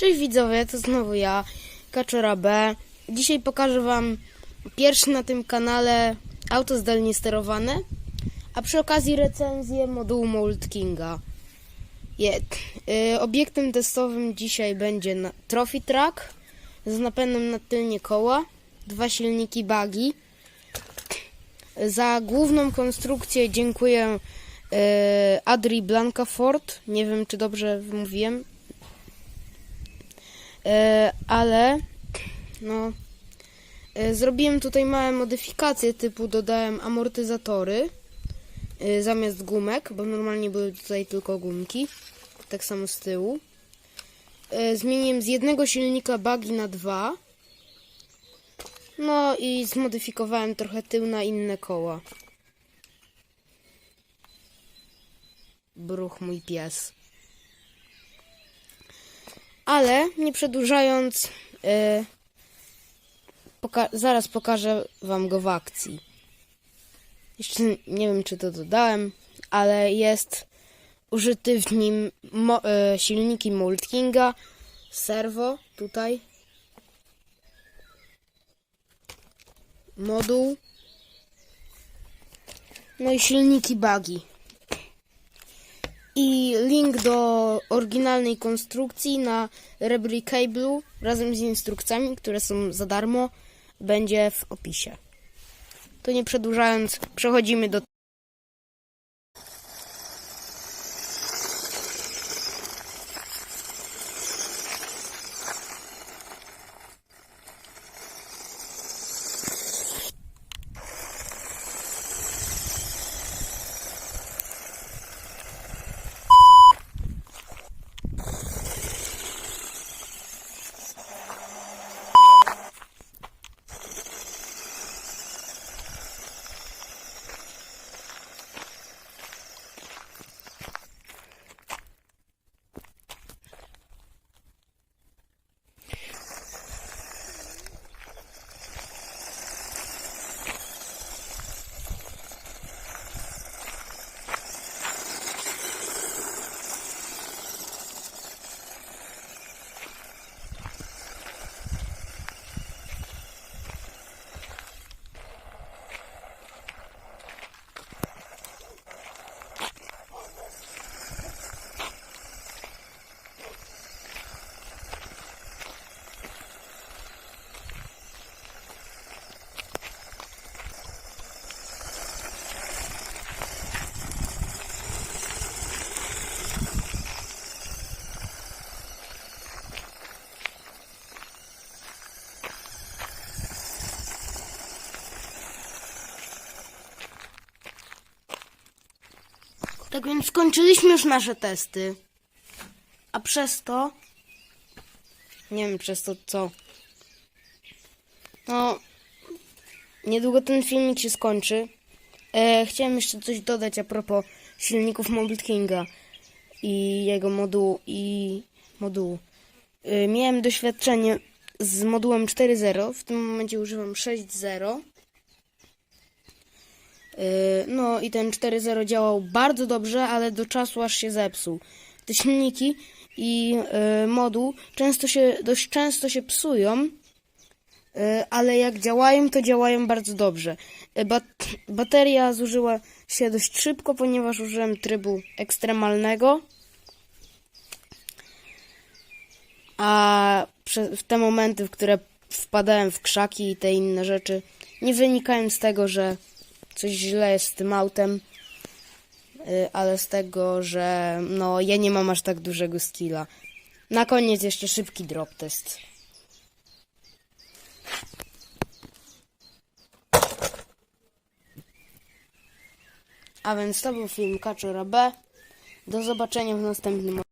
Cześć widzowie, to znowu ja, Kaczora B. Dzisiaj pokażę wam pierwszy na tym kanale auto zdalnie sterowane, a przy okazji recenzję modułu Mold Kinga. Je, y, obiektem testowym dzisiaj będzie Trophy Track z napędem na tylnie koła, dwa silniki buggy. Za główną konstrukcję dziękuję y, Adri Blancafort. Nie wiem, czy dobrze wymówiłem. E, ale no e, zrobiłem tutaj małe modyfikacje typu dodałem amortyzatory e, zamiast gumek, bo normalnie były tutaj tylko gumki, tak samo z tyłu. Zmieniłem z jednego silnika buggy na dwa. No i zmodyfikowałem trochę tył na inne koła. Bruch mój pies. Ale nie przedłużając, e, poka- zaraz pokażę Wam go w akcji. Jeszcze nie wiem, czy to dodałem, ale jest użyty w nim mo- e, silniki Mold Kinga, serwo tutaj, moduł, no i silniki buggy i link do oryginalnej konstrukcji na Rebricable razem z instrukcjami, które są za darmo, będzie w opisie. To nie przedłużając, przechodzimy do Tak więc skończyliśmy już nasze testy. A przez to. Nie wiem przez to co. No. Niedługo ten filmik się skończy. E, chciałem jeszcze coś dodać a propos silników Mold Kinga i jego modułu i modułu. E, miałem doświadczenie z modułem 4.0. W tym momencie używam 6.0. Yy, No i ten 4.0 działał bardzo dobrze, ale do czasu aż się zepsuł. Te silniki i yy, moduł często się, dość często się psują, yy, ale jak działają, to działają bardzo dobrze. Bat- bateria zużyła się dość szybko, ponieważ użyłem trybu ekstremalnego. A w te momenty, w które wpadałem w krzaki i te inne rzeczy, nie wynikają z tego, że coś źle jest z tym autem, y, ale z tego, że no ja nie mam aż tak dużego skilla. Na koniec jeszcze szybki drop test. A więc to był film Kaczora B. Do zobaczenia w następnym